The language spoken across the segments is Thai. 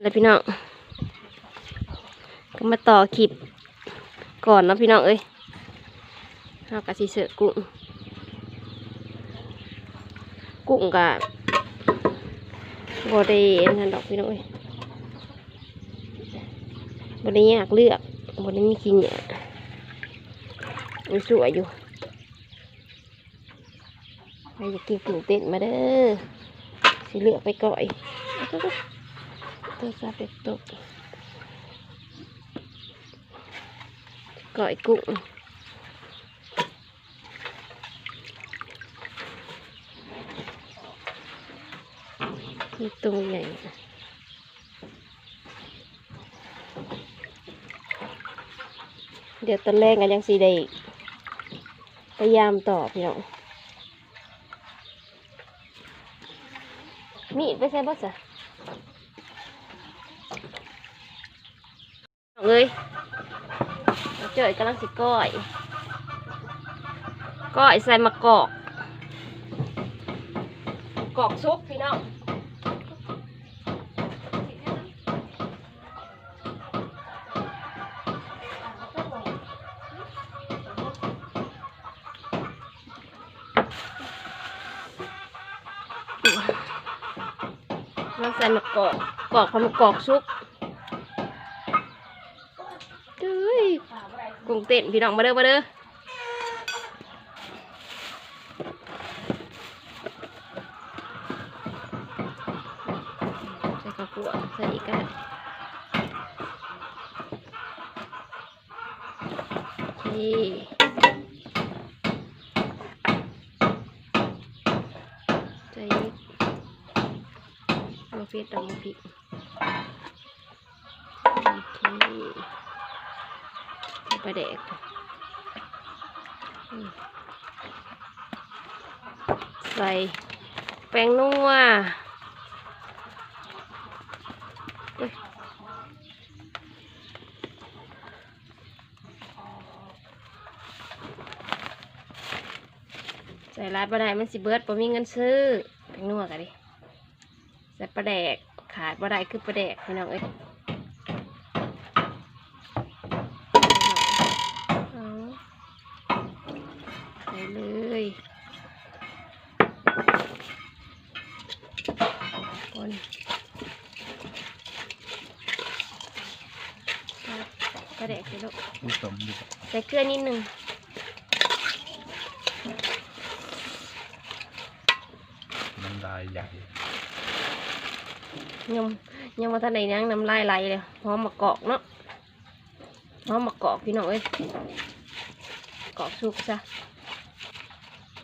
แล้วพี่น้องก็มาต่อคลิปก่อนเนาะพี่น้องเอ้ยเอากะสิเสือกุ้ง กุ้งกะบไดนั่นดอกพี่น้องเอ้ยบไดยากเลือกบไดมีกินเนี่ยมันสวยอยู่ใครอยากกินกุ้งเต้นมาเด้อสิเลือกไปก่อย เอาตัวๆตัวซาเป็ดตกก่อยกุ้งนี่ตรงใหญ่เดี๋ยวตอนแรกกันยังสีได้พยายามต่อพี่น้องมีดไปใส่บัสอะ น้อง เอ้ยเราเจอกำลังสิก้อยก้อยใส่มะกอกกอกซุกพี่น้องมันใส่มะกอกกอกพอมะกอกซุก เอ้ยกุ้งเต้นพี่น้องมาเด้อมาเด้อใส่ข้าวคั่วใส่อีกก็ได้โอเคใส่อีกมาเฟียตำมพริกโอเค ปลาแดกใส่แป้งนัวใส่ลายปลาแดกมันสิเบิดพอมีเงินซื้อแป้งนัวกันดิใส่ปลาแดกขาดปลาแดกคือปลาแดกพี่น้องเอ้ย เอาใส่เลยคน กระเดกใส่ลูกผสมดีกว่าใส่เกลือนิดหนึ่งน้ำลายใหญ่ยังยังมาทันใดนังน้ำลายไหลเลยหอมมะกอกเนาะหอมมะกอกพี่น้องเอ้ยกอกสุกซะ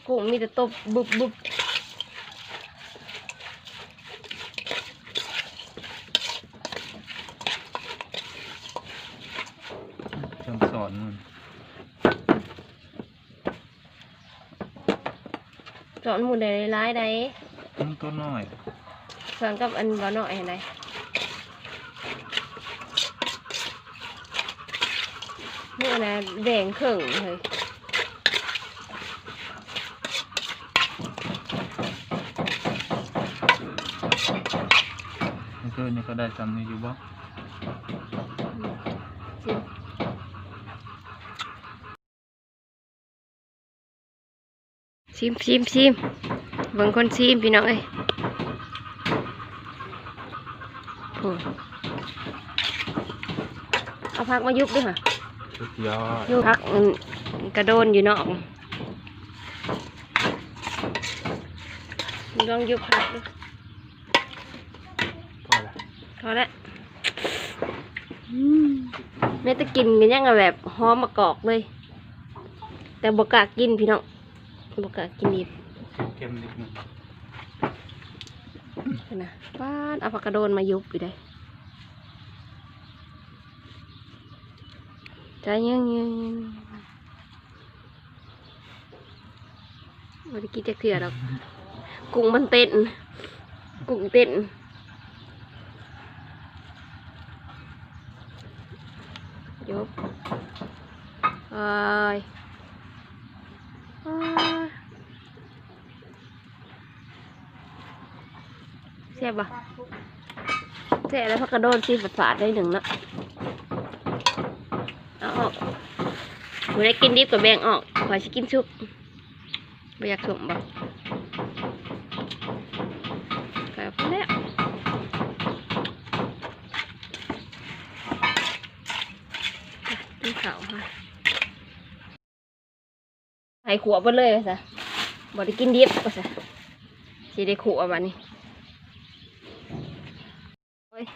กุ้งมีแต่ตบบุบบุบ จนสอนมันจอนหมูได้ร้ายได้ต้องตัวน้อยเพื่อนกับอันบ่หน่อยเห็นไหมนี่นะแบ่งครึ่งเลยมันเกินนี่ก็ได้ซ้ำนี่อยู่บ่ ชิมชิมชิมเบิ่งคนชิมพี่น้องเอ้ยโอ้เอาพักมายุบด้วยค่ะสุดยอดยุบพักอืมกระโดนอยู่นอกลองยุบพักดูพอละพอแล้วแม่ตะกินกันยังไงแบบหอมมะกอกเลย แต่บกล้ากินพี่น้อง บกล้ากินดิบเข้มนิดนึงนะป้านเอาผักกระโดนมายุบอยู่ได้ใจเย็นเย็นวันนี้กินจะเถื่อดอกกุ้งมันเต้นกุ้งเต้นยุบเอ้ย เอ้ยเสียบปะแท้แล้วพักกระโดนซีฝาดได้หนึ่งนะเอาออกไม่ได้กินดิบกับแบงออกขอชิกินซุปไม่อยากสุ่มบ่ก็พอแล้วกินข้าวค่ะใส่ขวบไปเลยว่าซะบ่ได้กินดิบว่าซะสิได้ขวบวันนี้ โอ้ย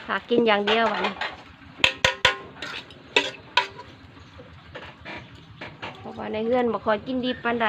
หากินอย่างเดียววันเพราะว่าในเฮือนบ่คอยกินดีปานใด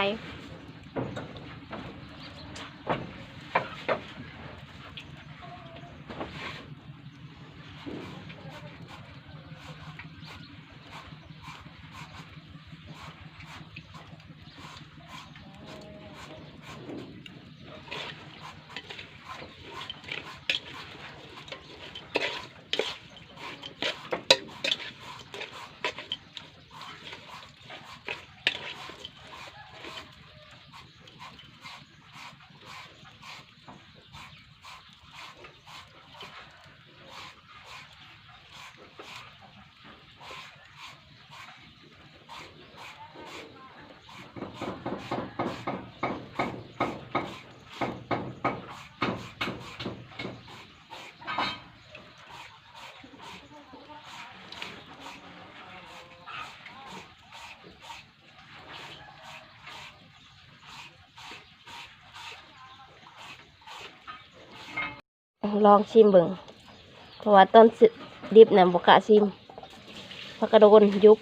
ลองชิมเบิ่งเพราะว่าต้นดิบน่ะบ่กล้าชิมพราะกระโดนยุบ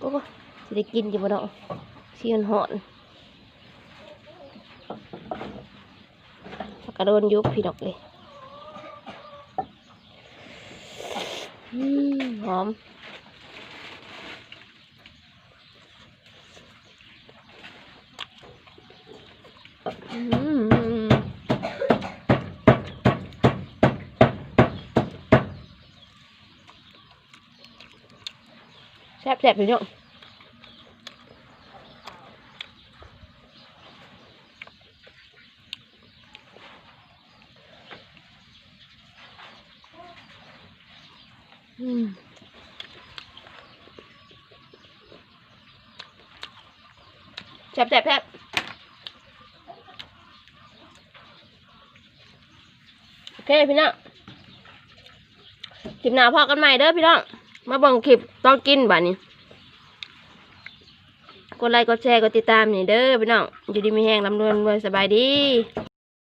โอ้สิได้กินอยู่บ่เนาะสิมันหอนพราะกระโดนยุบพี่ดอกเลยหอม อืม แซ่บแซ่บพี่น้องแซ่บแซ่บแซ่บโอเคพี่น้องคลิปหนาพอกันใหม่เด้อพี่น้อง มาบังคลิปต้องกินบ้านี้กดไลค์กดแชร์กดติดตามนี่เด้อพี่น้องอยู่ดีมีแห้งลำรวนรวยสบายดี